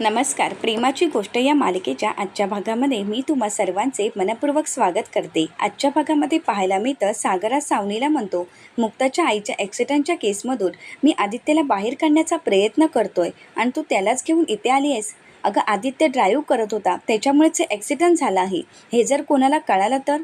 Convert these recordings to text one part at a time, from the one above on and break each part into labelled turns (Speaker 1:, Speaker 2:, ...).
Speaker 1: नमस्कार प्रेमाची गोष्ट या मालिकेच्या आजच्या भागामध्ये मी तुम्हा सर्वांचे मनपूर्वक स्वागत करते. आजच्या भागामध्ये पाहायला मिळतं सागरा सावनीला म्हणतो मुक्ताच्या आईच्या ॲक्सिडेंटच्या केसमधून मी आदित्यला बाहेर काढण्याचा प्रयत्न करतोय आणि तू त्यालाच घेऊन इथे आली आहेस. अगं आदित्य ड्राईव्ह करत होता त्याच्यामुळेच ॲक्सिडेंट झाला आहे. हे जर कोणाला कळालं तर?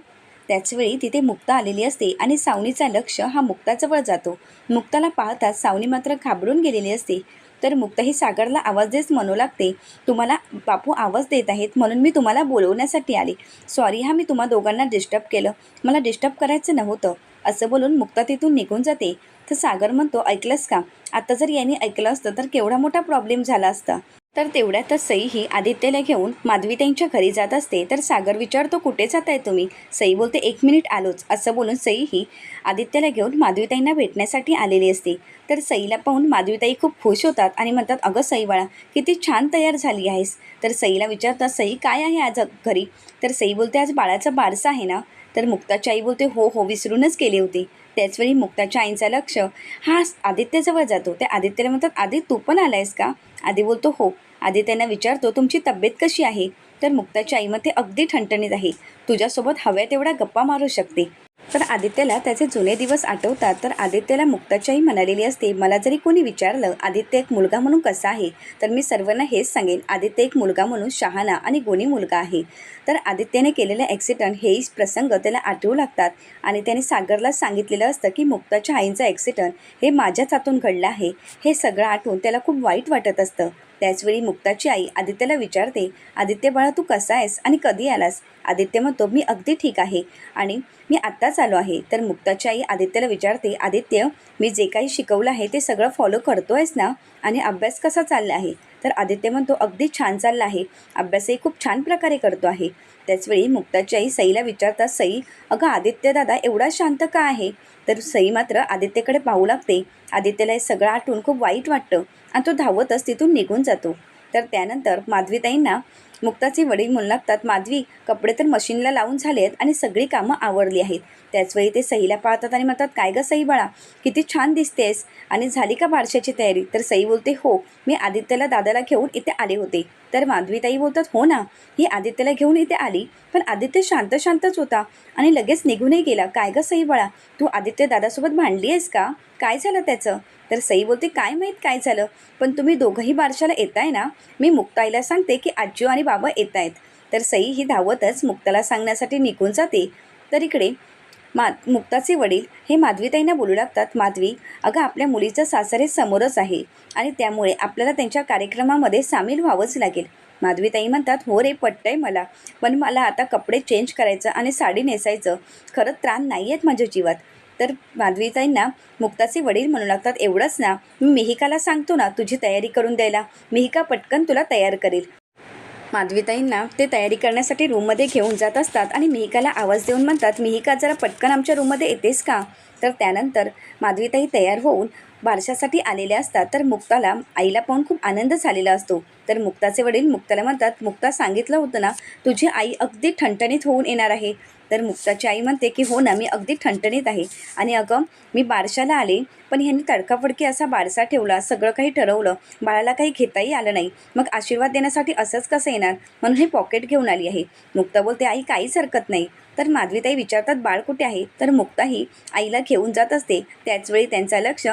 Speaker 1: त्याचवेळी तिथे मुक्ता आलेली असते आणि सावनीचा लक्ष हा मुक्ताजवळ जातो. मुक्ताला पाहताच सावनी मात्र घाबरून गेलेली असते. तर मुक्ता ही सागरला आवाज देच म्हणू लागते तुम्हाला बापू आवाज देत आहेत म्हणून मी तुम्हाला बोलवण्यासाठी आले. सॉरी हा मी तुम्हा दोघांना डिस्टर्ब केलं. मला डिस्टर्ब करायचं नव्हतं. असं बोलून मुक्ता तिथून निघून जाते. तर सागर म्हणतो ऐकलंस का? आता जर यांनी ऐकलं असतं तर केवढा मोठा प्रॉब्लेम झाला असता. तर तेवढ्यातच सई ही आदित्यला घेऊन माधवी त्यांच्या घरी जात असते. तर सागर विचारतो कुठे जात आहे तुम्ही? सई बोलते एक मिनिट आलोच. असं बोलून सई ही आदित्यला घेऊन माधवीताईंना भेटण्यासाठी आलेली असते. तर सईला पाहून माधवीताई खूप खुश होतात आणि म्हणतात अगं सई बाळा किती छान तयार झाली आहेस. तर सईला विचारतात सई काय आहे आज घरी? तर सई बोलते आज बाळाचा बारसा आहे ना. तर मुक्ताची आई बोलते हो हो विसरूनच गेले होते. त्याचवेळी मुक्ताच्या आईंचा लक्ष हा आदित्यजवळ जातो. त्या आदित्यला म्हणतात आदित्य तू पण आलायस का? आधी बोलतो हो. आधी त्यांना विचारतो तुमची तब्येत कशी आहे? तर मुक्ताची आई म्हणते अगदी ठणठणीत आहे. तुझ्यासोबत हव्या तेवढ्या गप्पा मारू शकते. तर आदित्यला त्याचे जुने दिवस आठवतात. तर आदित्यला मुक्ताची आई म्हणालेली असते मला जरी कोणी विचारलं आदित्य एक मुलगा म्हणून कसा आहे? तर मी सर्वांना हेच सांगेन आदित्य एक मुलगा म्हणून शहाणा आणि गुणी मुलगा आहे. तर आदित्यने केलेलं ॲक्सिडंट हेही प्रसंग त्याला आठवू लागतात आणि त्याने सागरला सांगितलेलं असतं की मुक्ताच्या आईंचा ॲक्सिडंट हे माझ्याच हातून घडलं आहे. हे सगळं आठवून त्याला खूप वाईट वाटत असतं. त्याचवेळी मुक्ताची आई आदित्यला विचारते आदित्य बाळा तू कसा आहेस आणि कधी आलास? आदित्य म्हणतो मी अगदी ठीक आहे आणि मी आत्ताच आलो आहे. तर मुक्ताची आई आदित्यला विचारते आदित्य मी जे काही शिकवलं आहे ते सगळं फॉलो करतो आहेस ना? आणि अभ्यास कसा चालला आहे? तर आदित्य म्हणतो अगदी छान चालला आहे. अभ्यासही खूप छान प्रकारे करतो आहे. त्याचवेळी मुक्ताची आई सईला विचारता सई अगं आदित्य दादा एवढा शांत का आहे? तर सई मात्र आदित्यकडे पाहू लागते. आदित्यला हे सगळं आठवून खूप वाईट वाटतं आणि तो धावतच तिथून निघून जातो. तर त्यानंतर माधवीताईंना मुक्ताचे वडील म्हणू लागतात माधवी कपडे तर मशीनला लावून झाले आहेत आणि सगळी कामं आवरली आहेत. त्याचवेळी ते सईला पाहतात आणि म्हणतात काय गं सई बाळा किती छान दिसतेस. आणि झाली का बारशाची तयारी? तर सई बोलते हो मी आदित्यला दादाला घेऊन इथे आले होते. तर माधवीताई बोलतात हो ना ही आदित्यला घेऊन इथे आली. पण आदित्य शांत शांतच होता आणि लगेच निघूनही गेला. काय गं सई बाळा तू आदित्य दादासोबत भांडली आहेस का? काय झालं त्याचं? तर सई बोलते काय माहीत काय झालं? पण तुम्ही दोघंही बारशाला येताय ना? मी मुक्ताईला सांगते की आजी आणि बाबा येत आहेत. तर सई ही धावतच मुक्ताला सांगण्यासाठी निघून जाते. तर इकडे मा मुक्ताचे वडील हे माधवीताईंना बोलू लागतात माधवी अगं आपल्या मुलीचं सासरे समोरच आहे आणि त्यामुळे आपल्याला त्यांच्या कार्यक्रमामध्ये सामील व्हावंच लागेल. माधवीताई म्हणतात हो रे पटतंय मला पण मला आता कपडे चेंज करायचं आणि साडी नेसायचं. खरं त्राण नाही आहेत माझ्या जीवात. तर माधवीताईंना मुक्ताचे वडील म्हणू लागतात एवढंच ना मी मिहिकाला सांगतो ना तुझी तयारी करून द्यायला. मिहिका पटकन तुला तयार करेल. माधवीताईंना ते तयारी करण्यासाठी रूममध्ये घेऊन जात असतात आणि मिहिकाला आवाज देऊन म्हणतात मिहिका जरा पटकन आमच्या रूममध्ये येतेस का? तर त्यानंतर माधवीताई तयार होऊन बारशासाठी आलेल्या असतात. तर मुक्ताला आईला पाहून खूप आनंद झालेला असतो. तर मुक्ताचे वडील मुक्ताला म्हणतात मुक्ता सांगितलं होतं ना तुझी आई अगदी ठणठणीत होऊन येणार आहे. तर मुक्ताची आई म्हणते की हो ना मी अगदी ठणठणीत आहे. आणि अगं मी बारशाला आले पण ह्यांनी तडकाफडकी असा बारसा ठेवला सगळं काही ठरवलं बाळाला काही घेताही आलं नाही. मग आशीर्वाद देण्यासाठी असंच कसं येणार? म्हणून हे पॉकेट घेऊन आली आहे. मुक्ता बोलते आई काहीच हरकत नाही. तर माधवीताई विचारतात बाळ कुठे आहे? तर मुक्ताही आईला घेऊन जात असते. त्याचवेळी त्यांचा लक्ष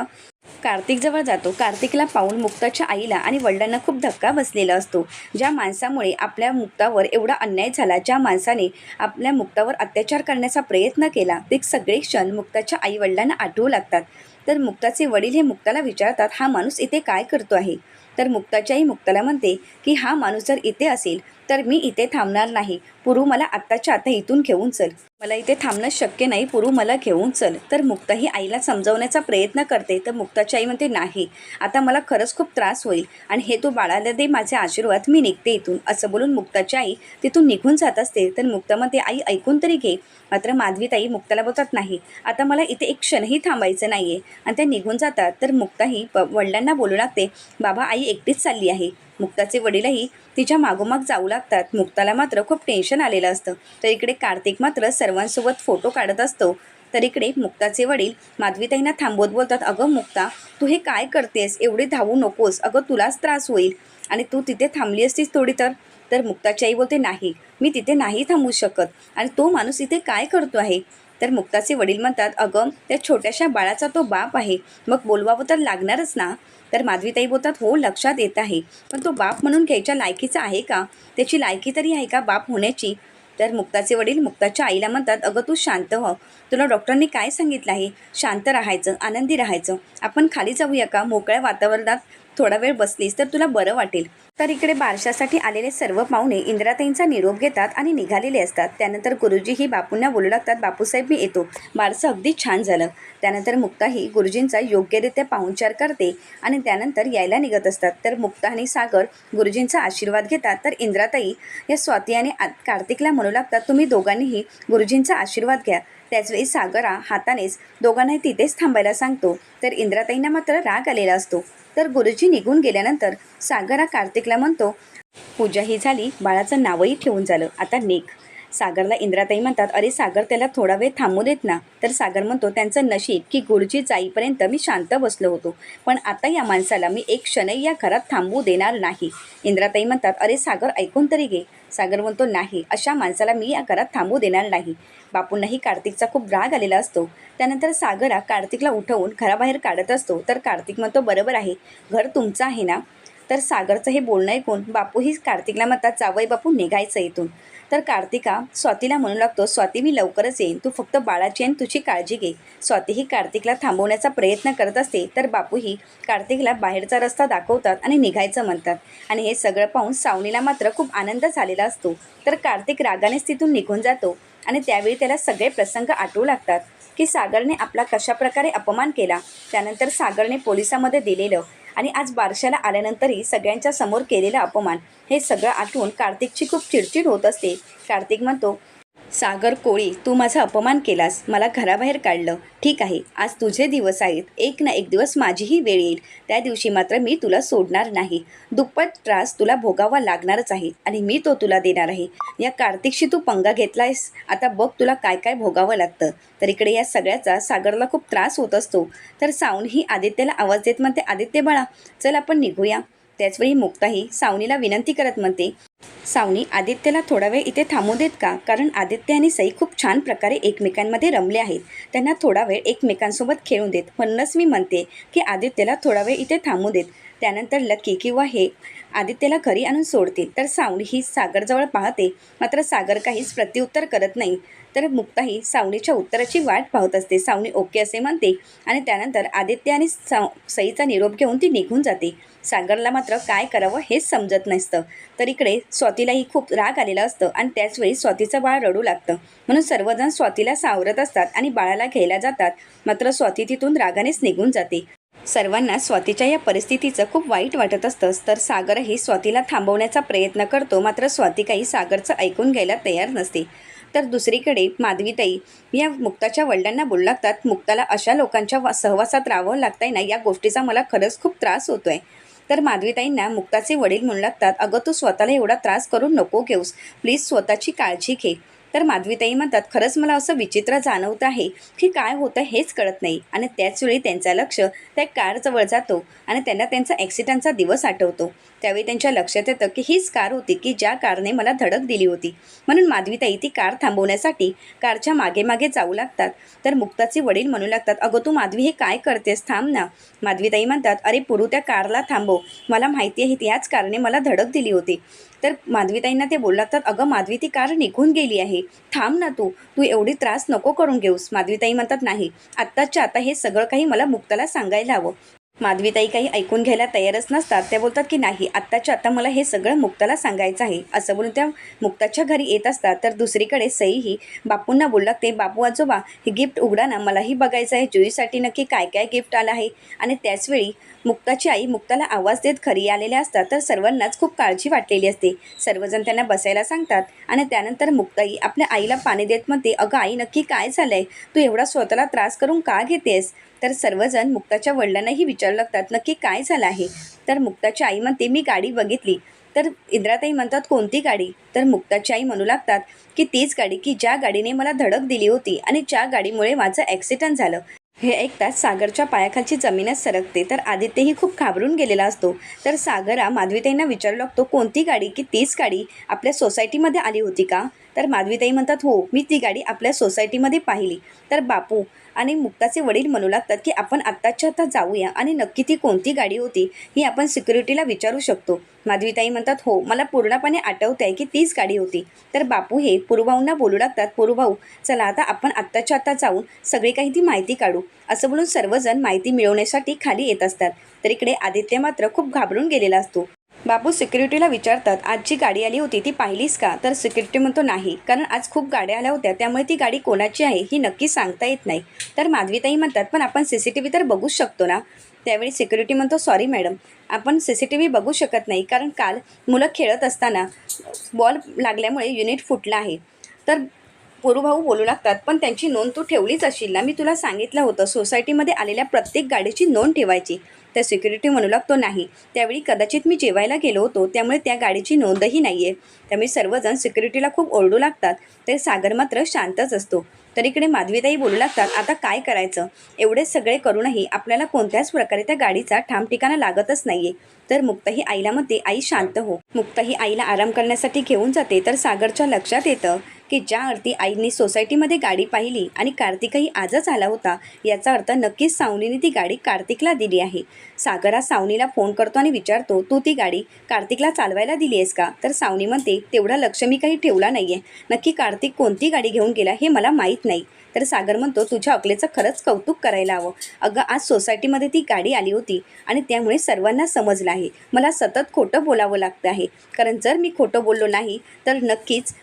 Speaker 1: कार्तिकजवळ जातो. कार्तिकला पाहून मुक्ताच्या आईला आणि वडिलांना खूप धक्का बसलेला असतो. ज्या माणसामुळे आपल्या मुक्तावर एवढा अन्याय झाला ज्या माणसाने आपल्या मुक्तावर अत्याचार करण्याचा प्रयत्न केला ते सगळे क्षण मुक्ताच्या आई वडिलांना आठवू लागतात. तर मुक्ताचे वडील हे मुक्ताला विचारतात हा माणूस इथे काय करतो आहे? तर मुक्ताच्या आई मुक्ताला म्हणते की हा माणूस जर इथे असेल तर मी इथे थांबणार नाही. पुरू मला आत्ताच्या आता इथून घेऊन चल. मला इथे थांबणं शक्य नाही. पुरू मला घेऊन चल. तर मुक्ता ही आईला समजवण्याचा प्रयत्न करते तर मुक्ताची आई म्हणते नाही. आता मला खरंच खूप त्रास होईल आणि हे तू बाळाला दे माझे आशीर्वाद मी निघते इथून. असं बोलून मुक्ताची आई तिथून निघून जात असते. तर मुक्ता म्हणते आई ऐकून तरी घे. मात्र माधवीताई मुक्ताला बोलतात नाही. आता मला इथे एक क्षणही थांबायचं नाही आहे आणि त्या निघून जातात. तर मुक्ताही प वडिलांना बोलू लागते बाबा आई एकटीच चालली आहे. मुक्ताचे वडीलही तिच्या मागोमाग जाऊ लागतात. मुक्ताला मात्र खूप टेन्शन आलेलं असतं. तर इकडे कार्तिक मात्र सर्वांसोबत फोटो काढत असतो. तर इकडे मुक्ताचे वडील माधवीताईंना थांबवत बोलतात अगं मुक्ता तू हे काय करतेस? एवढे धावू नकोस. अगं तुलाच त्रास होईल. आणि तू तिथे थांबली असतीस थोडी तर? तर मुक्ताची आई बोलते नाही. मी तिथे नाही थांबू शकत. आणि तो माणूस इथे काय करतो आहे? तर मुक्ताचे वडील म्हणतात अगं त्या छोट्याशा बाळाचा तो बाप आहे. मग बोलवावं तर लागणारच ना? तर माधवीताई बोलतात हो लक्षात येत आहे. पण तो बाप म्हणून घ्यायच्या लायकीचा आहे का? त्याची लायकी तरी आहे का बाप होण्याची? तर मुक्ताचे वडील मुक्ताच्या आईला म्हणतात अगं तू शांत हो तुला डॉक्टरांनी काय सांगितलं आहे? शांत राहायचं आनंदी राहायचं. आपण खाली जाऊया का? मोकळ्या वातावरणात थोडा वेळ बसलीस तर तुला बरं वाटेल. तर इकडे बारशासाठी आलेले सर्व पाहुणे इंद्राताईंचा निरोप घेतात आणि निघालेले असतात. त्यानंतर गुरुजी ही बापूंना बोलू लागतात बापूसाहेब मी येतो. बारसं अगदी छान झालं. त्यानंतर मुक्ताही गुरुजींचा योग्यरित्या पाहुणचार करते आणि त्यानंतर यायला निघत असतात. तर मुक्ता आणि सागर गुरुजींचा आशीर्वाद घेतात. तर इंद्राताई या स्वाती आणि आ- कार्तिकला म्हणू लागतात तुम्ही दोघांनीही गुरुजींचा आशीर्वाद घ्या. त्याचवेळी सागरा हातानेच दोघांनाही तिथेच थांबायला सांगतो. तर इंद्राताईंना मात्र राग आलेला असतो. तर गुरुजी निघून गेल्यानंतर सागरा कार्तिकला म्हणतो पूजा ही झाली बाळाचं नावही ठेवून झालं. आता नेक सागरला इंद्राताई म्हणतात अरे सागर त्याला थोडा वेळ थांबू देत ना. तर सागर म्हणतो त्यांचं नशीब की गुरुजी जाईपर्यंत मी शांत बसलो होतो. पण आता या माणसाला मी एक क्षणही या घरात थांबू देणार नाही. इंद्राताई म्हणतात अरे सागर ऐकून तरी घे. सागर म्हणतो नाही अशा माणसाला मी या घरात थांबू देणार नाही. बापूंनाही कार्तिकचा खूप राग आलेला असतो. त्यानंतर सागरा कार्तिकला उठवून घराबाहेर काढत असतो. तर कार्तिक म्हणतो बरोबर आहे. घर तुमचं आहे ना? तर सागरचं हे बोलणं ऐकून बापूही कार्तिकला म्हणतात जावई बापू निघायचं इथून. तर कार्तिका स्वातीला म्हणू लागतो स्वाती मी लवकरच येईन. तू फक्त बाळाची आणि तुझी काळजी घे. स्वाती ही कार्तिकला थांबवण्याचा प्रयत्न करत असते तर बापूही कार्तिकला बाहेरचा रस्ता दाखवतात आणि निघायचं म्हणतात. आणि हे सगळं पाहून सावनीला मात्र खूप आनंद झालेला असतो. तर कार्तिक रागानेच तिथून निघून जातो आणि त्यावेळी त्याला सगळे प्रसंग आठवू लागतात की सागरने आपला कशाप्रकारे अपमान केला. त्यानंतर सागरने पोलिसामध्ये दिलेलं आणि आज बारशाला आल्यानंतरही सगळ्यांच्या समोर केलेला अपमान. हे सगळं आठवून कार्तिकची खूप चिडचिड होत असते. कार्तिक म्हणतो सागर कोळी तू माझा अपमान केलास. मला घराबाहेर काढलं. ठीक आहे आज तुझे दिवस आहेत. एक ना एक दिवस माझीही वेळ येईल. त्या दिवशी मात्र मी तुला सोडणार नाही. दुप्पट त्रास तुला भोगावा लागणारच आहे आणि मी तो तुला देणार आहे. या कार्तिकशी तू पंगा घेतलायस. आता बघ तुला काय काय भोगावं लागतं. तर इकडे या सगळ्याचा सागरला खूप त्रास होत असतो. तर साऊन ही आदित्यला आवाज देत म्हणते आदित्य बाळा चल आपण निघूया. त्याचवेळी मुक्ताही सावनीला विनंती करत म्हणते सावनी आदित्यला थोडा वेळ इथे थांबू देत का? कारण आदित्य आणि सई खूप छान प्रकारे एकमेकांमध्ये रमले आहेत. त्यांना थोडा वेळ एकमेकांसोबत खेळून देत. म्हणूनच मी म्हणते की आदित्यला थोडा वेळ इथे थांबू देत. त्यानंतर लकी किंवा हे आदित्यला घरी आणून सोडतील तर सावनी ही सागरजवळ पाहते. मात्र सागर काहीच प्रत्युत्तर करत नाही. तर मुक्ताही सावनीच्या उत्तराची वाट पाहत असते. सावनी ओके असे म्हणते आणि त्यानंतर आदित्य आणि साव सईचा निरोप घेऊन ती निघून जाते. सागरला मात्र काय करावं हेच समजत नसतं. तर इकडे स्वातीलाही खूप राग आलेला असतं आणि त्याचवेळी स्वातीचं बाळ रडू लागतं. म्हणून सर्वजण स्वातीला सावरत असतात आणि बाळाला घ्यायला जातात. मात्र स्वाती तिथून रागानेच निघून जाते. सर्वांना स्वातीच्या या परिस्थितीचं खूप वाईट वाटत असतं. तर सागरही स्वातीला थांबवण्याचा प्रयत्न करतो. मात्र स्वाती काही सागरचं ऐकून घ्यायला तयार नसते. तर दुसरीकडे माधवीताई या मुक्ताच्या वडिलांना बोलू लागतात मुक्ताला अशा लोकांच्या वा- सहवासात राहावं लागतंय ना या गोष्टीचा मला खरंच खूप त्रास होतोय. तर माधवीताईंना मुक्ताचे वडील म्हणू लागतात अगं तू स्वतःला एवढा त्रास करून नको घेऊस प्लीज स्वतःची काळजी घे. तर माधवीताई म्हणतात खरंच मला असं विचित्र जाणवत आहे की काय होतं हेच कळत नाही. आणि त्याचवेळी त्यांचं लक्ष त्या कारजवळ जातो आणि त्यांना त्यांचा ॲक्सिडेंटचा दिवस आठवतो. त्यावेळी त्यांच्या लक्षात येतं की हीच कार होती की ज्या कारने मला धडक दिली होती. म्हणून माधवीताई ती कार थांबवण्यासाठी कारच्या मागे मागे जाऊ लागतात. तर मुक्ताचे वडील म्हणू लागतात अगं तू माधवी हे काय करतेस? थांब ना. माधवीताई म्हणतात अरे पुरू त्या कारला थांबव. मला माहिती आहे याच कारने मला धडक दिली होती. तर माधवीताईंना ते बोलू लागतात अगं माधवी ती कार निघून गेली आहे. थांब ना तू. तू एवढी त्रास नको करून घेऊस. माधवीताई म्हणतात नाही. आत्ताच्या आता हे सगळं काही मला मुक्ताला सांगायला हवं. माधवीताई काही ऐकून घ्यायला तयारच नसतात. त्या बोलतात की नाही. आत्ताच्या आता मला हे सगळं मुक्ताला सांगायचं आहे. असं बोलून त्या मुक्ताच्या घरी येत असतात. तर दुसरीकडे सईही बापूंना बोलू लागते बापू आजोबा हे गिफ्ट उघडा ना. मलाही बघायचं आहे. जुईसाठी नक्की काय काय गिफ्ट आलं आहे? आणि त्याचवेळी मुक्ताची आई मुक्ताला आवाज देत घरी आलेल्या असतात तर सर्वांनाच खूप काळजी वाटलेली असते. सर्वजण त्यांना बसायला सांगतात आणि त्यानंतर मुक्ताई आपल्या आईला पाणी देत म्हणते अगं आई नक्की काय झालंय? तू एवढा स्वतःला त्रास करून का घेतेस? तर सर्वजण मुक्ताच्या वडिलांनाही विचारू लागतात नक्की काय झालं आहे? तर मुक्ताची आई म्हणते मी गाडी बघितली. तर इंद्राताई म्हणतात कोणती गाडी? तर मुक्ताची आई म्हणू लागतात की तीच गाडी की ज्या गाडीने मला धडक दिली होती आणि ज्या गाडीमुळे माझं ॲक्सिडंट झालं. हे ऐकताच सागरच्या पायाखालची जमीनच सरकते. तर आदित्यही खूप घाबरून गेलेला असतो. तर सागर हा माधवीताईंना विचारू लागतो कोणती गाडी की तीच गाडी आपल्या सोसायटीमध्ये आली होती का? तर माधवीताई म्हणतात हो मी ती गाडी आपल्या सोसायटीमध्ये पाहिली. तर बापू आणि मुक्ताचे वडील म्हणू लागतात की आपण आत्ताच्या आता जाऊया आणि नक्की ती कोणती गाडी होती ही आपण सिक्युरिटीला विचारू शकतो. माधवीताई म्हणतात हो मला पूर्णपणे आठवत आहे की तीच गाडी होती. तर बापू हे पुरुभाऊंना बोलू लागतात पुरुभाऊ चला आता आपण आत्ताच्या आता जाऊन सगळी काही ती माहिती काढू. असं बोलून सर्वजण माहिती मिळवण्यासाठी खाली येत असतात. तर इकडे आदित्य मात्र खूप घाबरून गेलेला असतो. बापू सिक्युरिटीला विचारतात आज जी गाडी आली होती ती पाहिलीस का? तर सिक्युरिटी म्हणतो नाही कारण आज खूप गाड्या आल्या होत्या त्यामुळे ती गाडी कोणाची आहे ही नक्की सांगता येत नाही. तर माधवीताई म्हणतात पण आपण सी सी टी व्ही तर बघूच शकतो ना? त्यावेळी सिक्युरिटी म्हणतो सॉरी मॅडम आपण सी सी टी व्ही बघू शकत नाही कारण काल मुलं खेळत असताना बॉल लागल्यामुळे युनिट फुटलं आहे. तर पोरूभाऊ बोलू लागतात पण त्यांची नोंद तू ठेवलीच असशील ना. मी तुला सांगितलं होतं सोसायटीमध्ये आलेल्या प्रत्येक गाडीची नोंद ठेवायची. त्या सिक्युरिटी म्हणू लागतो नाही. त्यावेळी कदाचित मी जेवायला गेलो होतो त्यामुळे त्या गाडीची नोंदही नाही आहे त्यामुळे सर्वजण सिक्युरिटीला खूप ओरडू लागतात. तर सागर मात्र शांतच असतो. तर इकडे माधवीताई बोलू लागतात आता काय करायचं? एवढे सगळे करूनही आपल्याला कोणत्याच प्रकारे त्या गाडीचा ठाम ठिकाणा लागतच नाहीये. तर मुक्ताही आईला म्हणते आई शांत हो. मुक्ताही आईला आराम करण्यासाठी घेऊन जाते तर सागरच्या लक्षात येतं की ज्या अर्थी आईने सोसायटीमध्ये गाडी पाहिली आणि कार्तिकही आजच आला होता याचा अर्थ नक्कीच सावनीने ती गाडी कार्तिकला दिली आहे. सागर हा सावनीला फोन करतो आणि विचारतो तू ती गाडी कार्तिकला चालवायला दिली आहेस का? तर सावनी म्हणते तेवढा लक्ष मी काही ठेवला नाही आहे नक्की कार्तिक कोणती गाडी घेऊन गेला हे मला माहीत नाही. तर सागर म्हणतो तुझ्या अकलेचं खरंच कौतुक करायला हवं. अगं आज सोसायटीमध्ये ती गाडी आली होती आणि त्यामुळे सर्वांना समजलं आहे. मला सतत खोटं बोलावं लागतं आहे. कारण जर मी खोटं बोललो नाही तर नक्कीच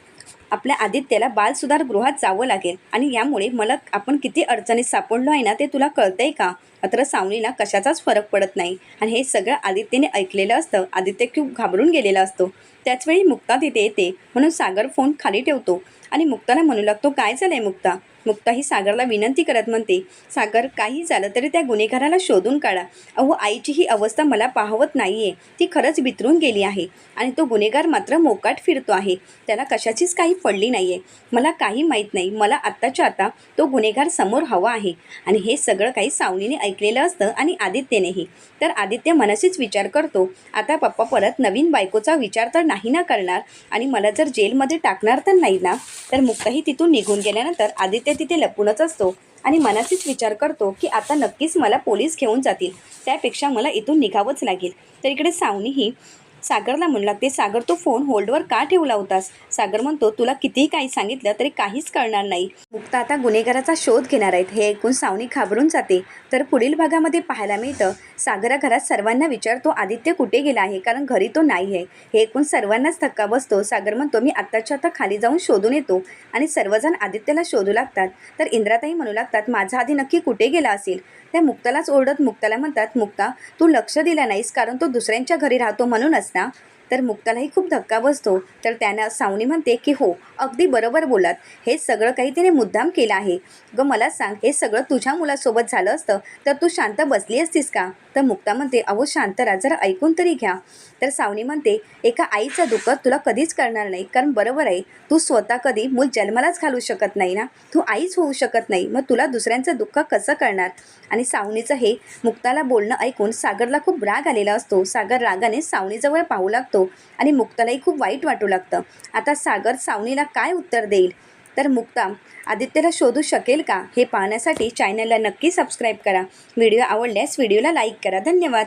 Speaker 1: आपल्या आदित्याला बालसुधार गृहात जावं लागेल. आणि यामुळे मला आपण किती अडचणीत सापडलो आहे ना ते तुला कळतंय का? मात्र सावनीला कशाचाच फरक पडत नाही. आणि हे सगळं आदित्यने ऐकलेलं असतं. आदित्य खूप घाबरून गेलेला असतो. त्याचवेळी मुक्ता तिथे येते. म्हणून सागर फोन खाली ठेवतो. आणि मुक्ताला म्हणू लागतो काय झालंय मुक्ता? मुक्ता ही सागरला विनंती करत म्हणते सागर काही झालं तरी त्या गुन्हेगाराला शोधून काढा. अहो आईची ही अवस्था मला पाहवत नाही आहे ती खरंच वितरून गेली आहे आणि तो गुन्हेगार मात्र मोकाट फिरतो आहे. त्याला कशाचीच काही पडली नाही आहे मला काही माहीत नाही. मला आत्ताच्या आता तो गुन्हेगार समोर हवा आहे. आणि हे सगळं काही सावलीने ऐकलेलं असतं आणि आदित्यनेही. तर आदित्य मनसेच विचार करतो आता पप्पा परत नवीन बायकोचा विचार तर नाही ना करणार? आणि मला जर जेलमध्ये टाकणार तर नाही ना? तर मुक्ताही तिथून निघून गेल्यानंतर आदित्य तिथे लपूनच असतो आणि मनाचीच विचार करतो की आता नक्कीच मला पोलीस घेऊन जातील. त्यापेक्षा मला इथून निघावंच लागेल. तर इकडे सावनीही सागरला म्हणू लागते सागर तो फोन होल्डवर का ठेवला होतास? सागर म्हणतो तुला कितीही काही सांगितलं तरी काहीच कळणार नाही. मुक्ता आता गुन्हेगाराचा शोध घेणार आहेत. हे ऐकून सावनी घाबरून जाते. तर पुढील भागामध्ये पाहायला मिळतं सागरा घरात सर्वांना विचारतो आदित्य कुठे गेला आहे? कारण घरी तो नाही आहे. हे ऐकून सर्वांनाच धक्का बसतो. सागर म्हणतो मी आत्ताच्या आता खाली जाऊन शोधून येतो आणि सर्वजण आदित्यला शोधू लागतात. तर इंद्राताई म्हणू लागतात माझा आधी नक्की कुठे गेला असेल? त्या मुक्तालाच ओरडत मुक्ताला म्हणतात मुक्ता तू लक्ष दिला नाहीस कारण तो दुसऱ्यांच्या घरी राहतो म्हणूनच. ना तर मुक्तालाही खूप धक्का बसतो. तर त्यानं सावनी म्हणते की हो अगदी बरोबर बोलात. हे सगळं काही तिने मुद्दाम केलं आहे. ग मला सांग हे सगळं तुझ्या मुलासोबत झालं असतं तर तू शांत बसली असतीस का? तर मुक्ता म्हणते अहो शांत राहा जरा ऐकून तरी घ्या. तर सावनी म्हणते एका आईचं दुःख तुला कधीच करणार नाही कारण बरोबर आहे तू स्वतः कधी मूल जन्मालाच घालू शकत नाही ना? तू आईच होऊ शकत नाही मग तुला दुसऱ्यांचं दुःख कसं करणार? आणि सावनीचं हे मुक्ताला बोलणं ऐकून सागरला खूप राग आलेला असतो. सागर रागाने सावनीजवळ पाहू लागतो आणि मुक्तालाही खूप वाईट वाटू लागतं. आता सागर सावनीला काय उत्तर देईल? तर मुक्ता आदित्यला शोधू शकेल का? हे पाहण्यासाठी चॅनलला नक्की सबस्क्राईब करा. व्हिडिओ आवडल्यास व्हिडिओला लाईक करा. धन्यवाद.